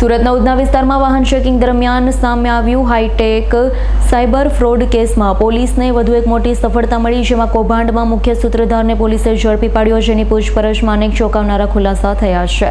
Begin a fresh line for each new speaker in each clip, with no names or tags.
સુરતના ઉધના વિસ્તારમાં વાહન ચેકિંગ દરમિયાન સામે આવ્યું હાઈટેક સાયબર ફ્રોડ કેસમાં પોલીસને વધુ એક મોટી સફળતા મળી, જેમાં કૌભાંડમાં મુખ્ય સૂત્રધારને પોલીસે ઝડપી પાડ્યો, જેની પૂછપરછમાં અનેક ચોંકાવનારા ખુલાસા થયા છે.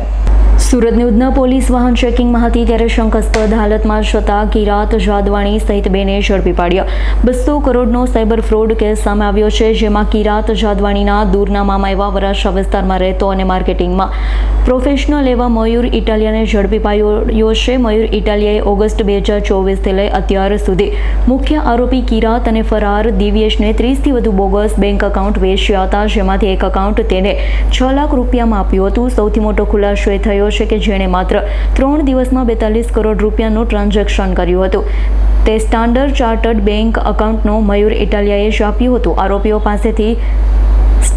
સુરતની ઉધના પોલીસ વાહન ચેકિંગમાં હતી ત્યારે શંકાસ્પદ હાલતમાં જતા કિરાત જાદવાણી સહિત બેને ઝડપી પાડ્યા. બસો કરોડનો સાયબર ફ્રોડ કેસ સામે આવ્યો છે, જેમાં કિરાત જાદવાણીના દૂરના મામા એવા વરાછા વિસ્તારમાં રહેતો અને માર્કેટિંગમાં પ્રોફેશનલ એવા મયુર ઇટાલિયાને ઝડપી પાડ્યો છે. મયુર ઇટાલિયાએ ઓગસ્ટ બે હજાર ચોવીસથી લઈ અત્યાર સુધી મુખ્ય આરોપી કિરાત અને ફરાર દિવ્યેશને ત્રીસથી વધુ બોગસ બેંક એકાઉન્ટ વેચ્યા હતા, જેમાંથી એક એકાઉન્ટ તેને છ લાખ રૂપિયામાં આપ્યું હતું. સૌથી મોટો ખુલાસો એ થયો છે કે જેણે માત્ર ત્રણ દિવસમાં બેતાલીસ કરોડ રૂપિયાનું ટ્રાન્ઝેક્શન કર્યું હતું. તે સ્ટાન્ડર્ડ ચાર્ટર્ડ બેંક એકાઉન્ટનો મયુર ઇટાલિયાએ જ આપ્યું હતું. આરોપીઓ પાસેથી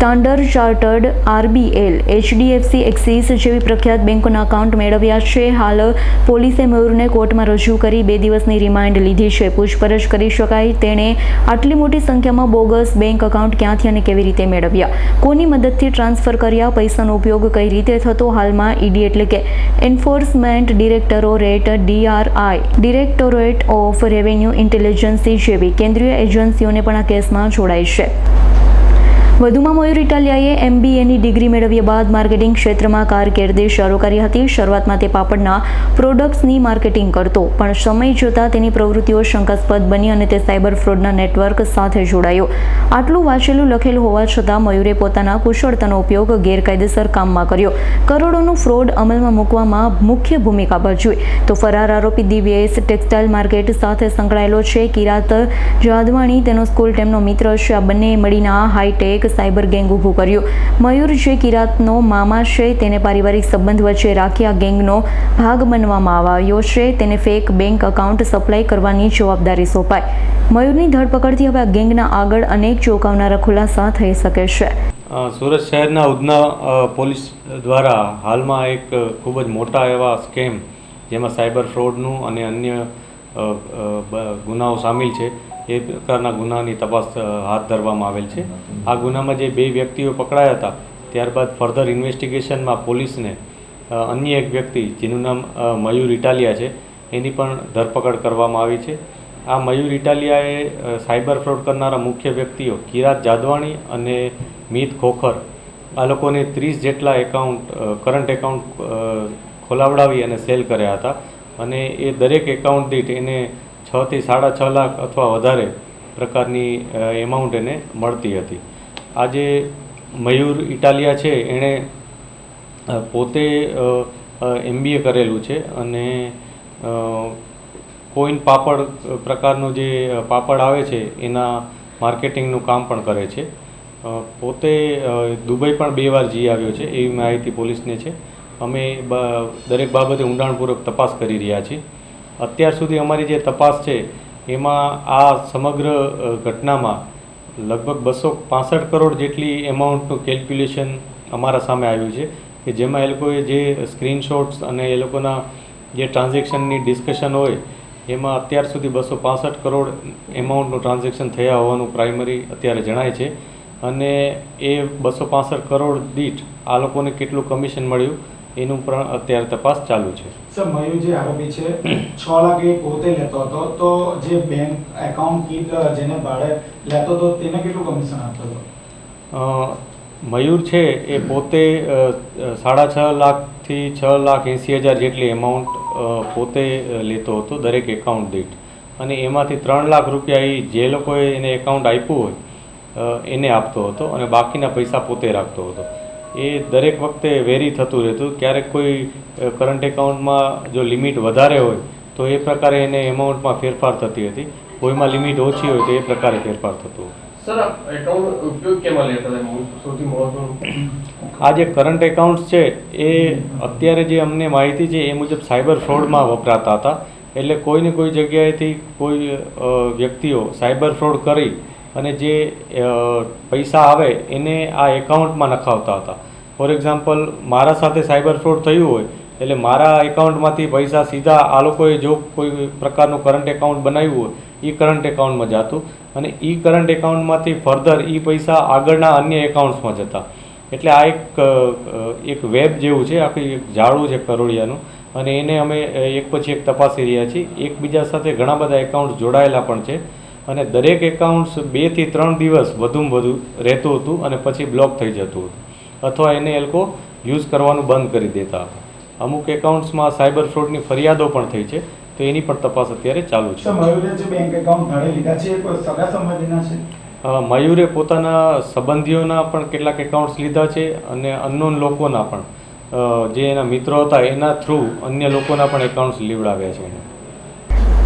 Standard Chartered RBL, HDFC, Axis જેવી પ્રખ્યાત બેંકોના એકાઉન્ટ મેળવ્યા છે. હાલ પોલીસે મયુરને કોર્ટમાં રજૂ કરી બે દિવસની રિમાન્ડ લીધી છે. પૂછપરછ કરી શકાય તેણે આટલી મોટી સંખ્યામાં બોગસ બેંક એકાઉન્ટ ક્યાંથી અને કેવી રીતે મેળવ્યા? કોની મદદથી ટ્રાન્સફર કર્યા? પૈસાનો ઉપયોગ કઈ રીતે થતો? હાલમાં ઈડી એટલે કે enforcement directorate DRI directorate of revenue intelligence જેવી કેન્દ્રીય એજન્સીઓને પણ આ કેસમાં જોડાય છે. વધુમાં મયુર ઇટાલિયાએ એમબીએની ડિગ્રી મેળવ્યા બાદ માર્કેટિંગ ક્ષેત્રમાં કારકિર્દી શરૂ કરી હતી. શરૂઆતમાં તે પાપડના પ્રોડક્ટ્સની માર્કેટિંગ કરતો, પણ સમય જતાં તેની પ્રવૃત્તિઓ શંકાસ્પદ બની અને તે સાયબર ફ્રોડના નેટવર્ક સાથે જોડાયો. આટલું વાંચેલું લખેલું હોવા છતાં મયુરે પોતાના કુશળતાનો ઉપયોગ ગેરકાયદેસર કામમાં કર્યો. કરોડોનું ફ્રોડ અમલમાં મૂકવામાં મુખ્ય ભૂમિકા ભજવી. તો ફરાર આરોપી દિવ્યેશ ટેક્સટાઇલ માર્કેટ સાથે સંકળાયેલો છે. કિરાત જાદવાણી તેનો સ્કૂલ ટાઈમનો મિત્ર છે. આ બંને મળીને હાઈટેક સાયબર ગેંગ ઊભું કર્યું. મયુર જે કિરાતનો મામા છે, તેને પારિવારિક સંબંધ વચ્ચે રાખી આ ગેંગનો ભાગ બનવામાં આવ્યો છે, તેને ફેક બેંક એકાઉન્ટ સપ્લાય કરવાની જવાબદારી સોંપાઈ. મયુરની ધરપકડથી હવે આ ગેંગના આગળ અનેક ચોંકાવનારા ખુલાસા થઈ શકે છે.
સુરત શહેરના ઉધના પોલીસ દ્વારા હાલમાં એક ખૂબ જ મોટા એવા સ્કેમ, જેમાં સાયબર ફ્રોડનું અને અન્ય ગુનાઓ સામેલ છે એ પ્રકારના ગુનાની તપાસ હાથ ધરવામાં આવેલ છે. આ ગુનામાં જે બે વ્યક્તિઓ પકડાયા હતા, ત્યારબાદ ફર્ધર ઇન્વેસ્ટિગેશનમાં પોલીસને અન્ય એક વ્યક્તિ જેનું નામ મયુર ઇટાલિયા છે, એની પણ ધરપકડ કરવામાં આવી છે. આ મયુર ઇટાલિયાએ સાયબર ફ્રોડ કરનારા મુખ્ય વ્યક્તિઓ કિરાત જાદવાણી અને મીત ખોખર, આ લોકોને ત્રીસ જેટલા એકાઉન્ટ કરંટ એકાઉન્ટ ખોલાવડાવી અને સેલ કર્યા હતા. અને એ દરેક એકાઉન્ટ દીઠ એને છથી સાડા છ લાખ અથવા વધારે પ્રકારની એમાઉન્ટ એને મળતી હતી. આજે મયુર ઇટાલિયા છે, એણે પોતે એમબીએ કરેલું છે અને કોઈન પાપડ પ્રકારનું જે પાપડ આવે છે, એના માર્કેટિંગનું કામ પણ કરે છે. પોતે દુબઈ પણ બે વાર જઈ આવ્યો છે, એવી માહિતી પોલીસને છે. અમે દરેક બાબતે ઊંડાણપૂર્વક તપાસ કરી રહ્યા છીએ. અત્યાર સુધી અમારી જે તપાસ છે, એમાં આ સમગ્ર ઘટનામાં લગભગ બસો પાસઠ કરોડ જેટલી એમાઉન્ટનું કેલ્ક્યુલેશન અમારા સામે આવ્યું છે, કે જેમાં એ લોકોએ જે સ્ક્રીનશોટ્સ અને એ લોકોના જે ટ્રાન્ઝેક્શનની ડિસ્કશન હોય, એમાં અત્યાર સુધી બસો પાસઠ કરોડ એમાઉન્ટનું ટ્રાન્ઝેક્શન થયા હોવાનું પ્રાઇમરી અત્યારે જણાય છે. અને એ બસો પાસઠ કરોડ દીઠ આ લોકોને કેટલું કમિશન મળ્યું? એનું પણ અત્યારે તપાસ ચાલુ છે.
સર મયુર જે આરોપી છે છ લાખ એ પોતે લેતો હતો. તો જે બેંક એકાઉન્ટ કીટ જેને ભાડે લેતો હતો તેને કેટલું કમિશન આપતો હતો?
મયુર છે એ પોતે સાડા છ લાખથી છ લાખ એંસી હજાર જેટલી એમાઉન્ટ પોતે લેતો હતો દરેક એકાઉન્ટ દીઠ. અને એમાંથી ત્રણ લાખ રૂપિયા એ જે લોકોએ એને એકાઉન્ટ આપ્યું હોય એને આપતો હતો અને બાકીના પૈસા પોતે રાખતો હતો. એ દરેક વખતે વેરી થતું રહેતું. ક્યારેક કોઈ કરંટ એકાઉન્ટમાં જો લિમિટ વધારે હોય તો એ પ્રકારે એને એમાઉન્ટમાં ફેરફાર થતી હતી. કોઈમાં લિમિટ ઓછી હોય તો એ પ્રકારે ફેરફાર થતું
એકાઉન્ટ
આ જે કરંટ એકાઉન્ટ્સ છે એ અત્યારે જે અમને માહિતી છે એ મુજબ સાયબર ફ્રોડમાં વપરાતા હતા. એટલે કોઈને કોઈ જગ્યાએથી કોઈ વ્યક્તિઓ સાયબર ફ્રોડ કરી અને જે પૈસા આવે એને આ એકાઉન્ટમાં નખાવતા હતા. ફોર એક્ઝામ્પલ મારા સાથે સાયબર ફ્રોડ થયું હોય, એટલે મારા એકાઉન્ટમાંથી પૈસા સીધા આ લોકોએ જો કોઈ પ્રકારનું કરંટ એકાઉન્ટ બનાવ્યું હોય એ કરંટ એકાઉન્ટમાં જતું અને એ કરંટ એકાઉન્ટમાંથી ફર્ધર એ પૈસા આગળના અન્ય એકાઉન્ટ્સમાં જતા. એટલે આ એક એક વેબ જેવું છે, આખી એક જાળું છે કરોળિયાનું અને એને અમે એક પછી એક તપાસી રહ્યા છીએ. એકબીજા સાથે ઘણા બધા એકાઉન્ટ જોડાયેલા પણ છે. અને દરેક એકાઉન્ટ્સ બેથી ત્રણ દિવસ વધુમાં વધુ રહેતું હતું અને પછી બ્લોક થઈ જતું હતું. અથવા એને એ લોકો યુઝ કરવાનું બંધ કરી દેતા હતા. અમુક એકાઉન્ટ્સમાં સાયબર ફ્રોડની ફરિયાદો પણ થઈ છે તો એની પણ તપાસ અત્યારે ચાલુ છે.
મયુરે
પોતાના સંબંધીઓના પણ કેટલાક એકાઉન્ટ્સ લીધા છે અને અનનોન લોકોના પણ. જે એના મિત્રો હતા એના થ્રુ અન્ય લોકોના પણ એકાઉન્ટ્સ લીવડાવ્યા છે એને.